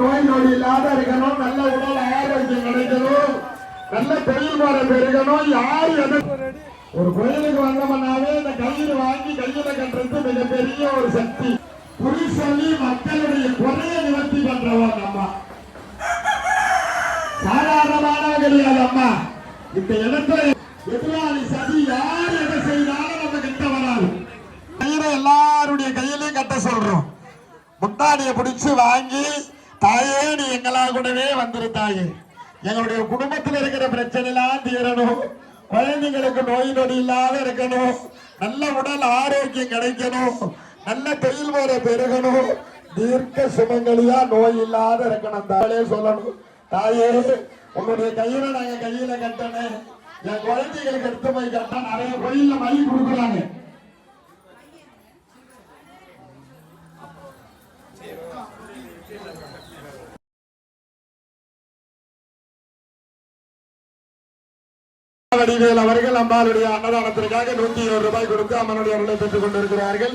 நோய் நொடி இல்லாத இருக்கணும் நல்ல உடல் ஆரோக்கியம் கிடைக்கணும். நல்ல தொழில் முறை பெருகணும். யார் ஒரு கோயிலுக்கு வந்தோம்னாவே இந்த கயிறு வாங்கி கையில கட்டுறது மிகப்பெரிய ஒரு சக்தி. குறி சொல்லி மக்களுடைய குறைய நிவர்த்தி பண்றவங்க அம்மா சாதாரணமான கிடையாது அம்மா இந்த இடத்துல எதிராளி சதி யார் எதை செய்தாலும் நம்ம கிட்ட வராது. கயிறை எல்லாருடைய கையிலையும் கட்ட சொல்றோம். முட்டாடியை பிடிச்சு வாங்கி தாயே நீ எங்களா கூடவே வந்துரு தாயே. எங்களுடைய குடும்பத்தில் இருக்கிற பிரச்சனை எல்லாம் தீரணும். குழந்தைங்களுக்கு நோய் நொடி இல்லாத இருக்கணும். நல்ல உடல் ஆரோக்கியம் கிடைக்கணும். நல்ல தொழில் முறை பெருகணும். தீர்க்க சுமங்கலியா நோய் இல்லாத இருக்கணும் தாயே சொல்லணும். தாயே உன்னுடைய கையில நாங்க கையில கட்டணும். என் குழந்தைகளுக்கு எடுத்து போய் கட்டா நிறைய கோயில்ல மயில் கொடுக்குறாங்க. வடிவேல் அவர்கள் அம்பாளுடைய அன்னதானத்திற்காக நூத்தி இருபது ரூபாய் கொடுத்து அம்மனுடைய அருளை பெற்றுக் கொண்டிருக்கிறார்கள்.